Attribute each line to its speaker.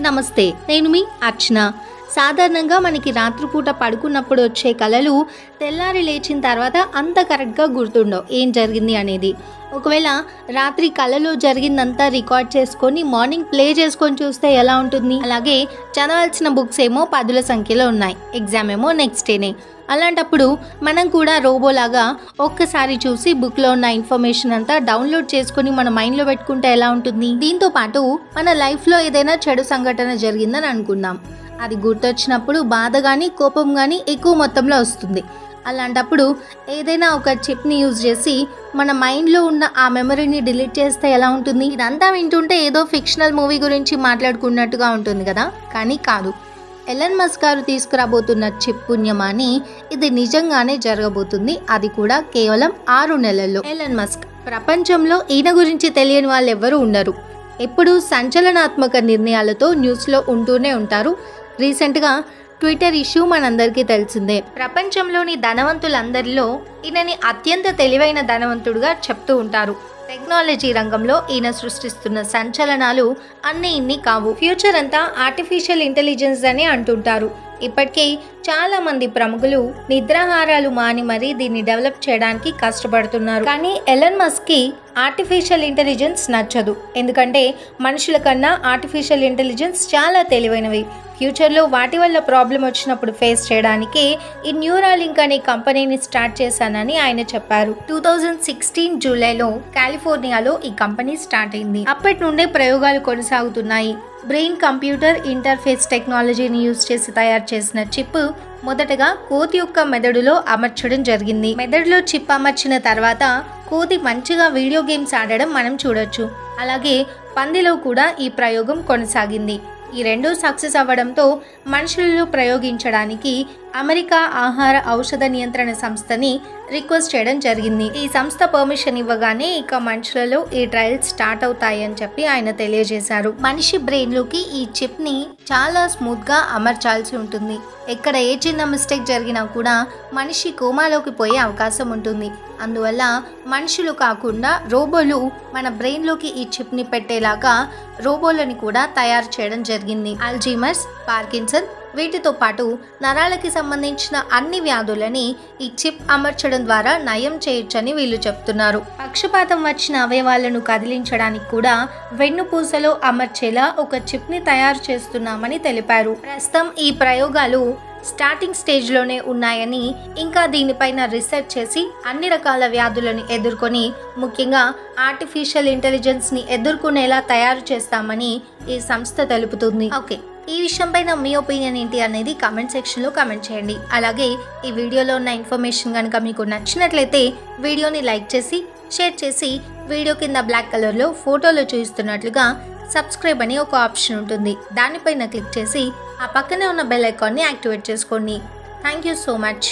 Speaker 1: నమస్తే నేను మీ అర్చన. సాధారణంగా మనకి రాత్రిపూట పడుకున్నప్పుడు వచ్చే కళలు తెల్లారి లేచిన తర్వాత అంత కరెక్ట్గా గుర్తుండవు. ఏం జరిగింది అనేది. ఒకవేళ రాత్రి కళలో జరిగిందంతా రికార్డ్ చేసుకొని మార్నింగ్ ప్లే చేసుకొని చూస్తే ఎలా ఉంటుంది? అలాగే చదవాల్సిన బుక్స్ ఏమో పదుల సంఖ్యలో ఉన్నాయి. ఎగ్జామ్ ఏమో నెక్స్ట్ డేనే. అలాంటప్పుడు మనం కూడా రోబోలాగా ఒక్కసారి చూసి బుక్లో ఉన్న ఇన్ఫర్మేషన్ అంతా డౌన్లోడ్ చేసుకొని మన మైండ్లో పెట్టుకుంటే ఎలా ఉంటుంది? దీంతో పాటు మన లైఫ్లో ఏదైనా చెడు సంఘటన జరిగిందని అనుకుందాం. అది గుర్తొచ్చినప్పుడు బాధ కానీ కోపం కానీ ఎక్కువ మొత్తంలో వస్తుంది. అలాంటప్పుడు ఏదైనా ఒక చిప్ని యూజ్ చేసి మన మైండ్లో ఉన్న ఆ మెమరీని డిలీట్ చేస్తే ఎలా ఉంటుంది? ఇదంతా వింటుంటే ఏదో ఫిక్షనల్ మూవీ గురించి మాట్లాడుకున్నట్టుగా ఉంటుంది కదా? కానీ కాదు. ఎలన్ మస్క్ గారు తీసుకురాబోతున్న చిప్ పుణ్యమాని ఇది నిజంగానే జరగబోతుంది. అది కూడా కేవలం ఆరు నెలల్లో. ఎలన్ మస్క్ ప్రపంచంలో ఈయన గురించి తెలియని వాళ్ళు ఎవ్వరూ ఉండరు. ఎప్పుడూ సంచలనాత్మక నిర్ణయాలతో న్యూస్లో ఉంటూనే ఉంటారు. రీసెంట్గా ట్విట్టర్ ఇష్యూ మనందరికీ తెలిసిందే. ప్రపంచంలోని ధనవంతులందరిలో ఈయనని అత్యంత తెలివైన ధనవంతుడుగా చెప్తూ ఉంటారు. టెక్నాలజీ రంగంలో ఈయన సృష్టిస్తున్న సంచలనాలు అన్ని ఇన్ని కావు. ఫ్యూచర్ అంతా ఆర్టిఫిషియల్ ఇంటెలిజెన్స్ అని అంటుంటారు. ఇప్పటికే చాలా మంది ప్రముఖులు నిద్రాహారాలు మాని మరీ దీన్ని డెవలప్ చేయడానికి కష్టపడుతున్నారు. కానీ ఎలన్ మస్క్కి ఆర్టిఫిషియల్ ఇంటెలిజెన్స్ నచ్చదు. ఎందుకంటే మనుషుల కన్నా ఆర్టిఫిషియల్ ఇంటెలిజెన్స్ చాలా తెలివైనవి. ఫ్యూచర్లో వాటి వల్ల ప్రాబ్లం వచ్చినప్పుడు ఫేస్ చేయడానికి ఈ న్యూరాలింక్ అనే కంపెనీని స్టార్ట్ చేశానని ఆయన చెప్పారు. టూ థౌజండ్ సిక్స్టీన్ జూలైలో కాలిఫోర్నియాలో ఈ కంపెనీ స్టార్ట్ అయింది. అప్పటి నుండే ప్రయోగాలు కొనసాగుతున్నాయి. బ్రెయిన్ కంప్యూటర్ ఇంటర్ఫేస్ టెక్నాలజీని యూజ్ చేసి తయారు చేసిన చిప్ మొదటగా కోతి యొక్క మెదడులో అమర్చడం జరిగింది. మెదడులో చిప్ అమర్చిన తర్వాత కోతి మంచిగా వీడియో గేమ్స్ ఆడడం మనం చూడొచ్చు. అలాగే పందిలో కూడా ఈ ప్రయోగం కొనసాగింది. ఈ రెండు సక్సెస్ అవ్వడంతో మనుషులలో ప్రయోగించడానికి అమెరికా ఆహార ఔషధ నియంత్రణ సంస్థని రిక్వెస్ట్ చేయడం జరిగింది. ఈ సంస్థ పర్మిషన్ ఇవ్వగానే ఇక మనుషులలో ఈ ట్రయల్స్ స్టార్ట్ అవుతాయి అని చెప్పి ఆయన తెలియజేశారు. మనిషి బ్రెయిన్లోకి ఈ చిప్ని చాలా స్మూత్గా అమర్చాల్సి ఉంటుంది. ఎక్కడ ఏ చిన్న మిస్టేక్ జరిగినా కూడా మనిషి కోమాలోకి పోయే అవకాశం ఉంటుంది. అందువల్ల మనుషులు కాకుండా రోబోలు మన బ్రెయిన్లోకి ఈ చిప్ని పెట్టేలాగా రోబోలని కూడా తయారు చేయడం జరిగింది. అల్జీమర్స్ పార్కిన్సన్ వీటితో పాటు నరాలకి సంబంధించిన అన్ని వ్యాధులని ఈ చిప్ అమర్చడం ద్వారా నయం చేయొచ్చని వీళ్ళు చెప్తున్నారు. పక్షపాతం వచ్చిన అవయవాలను కదిలించడానికి కూడా వెన్నుపూసలో అమర్చేలా ఒక చిప్ని తయారు చేస్తున్నామని తెలిపారు. ప్రస్తుతం ఈ ప్రయోగాలు స్టార్టింగ్ స్టేజ్లోనే ఉన్నాయని ఇంకా దీనిపైన రీసెర్చ్ చేసి అన్ని రకాల వ్యాధులను ఎదుర్కొని ముఖ్యంగా ఆర్టిఫిషియల్ ఇంటెలిజెన్స్ని ఎదుర్కొనేలా తయారు చేస్తామని ఈ సంస్థ తెలుపుతుంది. ఓకే. ఈ విషయంపైన మీ ఒపీనియన్ ఏంటి అనేది కామెంట్ సెక్షన్లో కామెంట్ చేయండి. అలాగే ఈ వీడియోలో ఉన్న ఇన్ఫర్మేషన్ కనుక మీకు నచ్చినట్లయితే వీడియోని లైక్ చేసి షేర్ చేసి వీడియో కింద బ్లాక్ కలర్లో ఫోటోలో చూపిస్తున్నట్లుగా సబ్స్క్రైబ్ అని ఒక ఆప్షన్ ఉంటుంది. దానిపైన క్లిక్ చేసి ఆ పక్కనే ఉన్న బెల్ ఐకాన్ని యాక్టివేట్ చేసుకోండి. Thank you so much.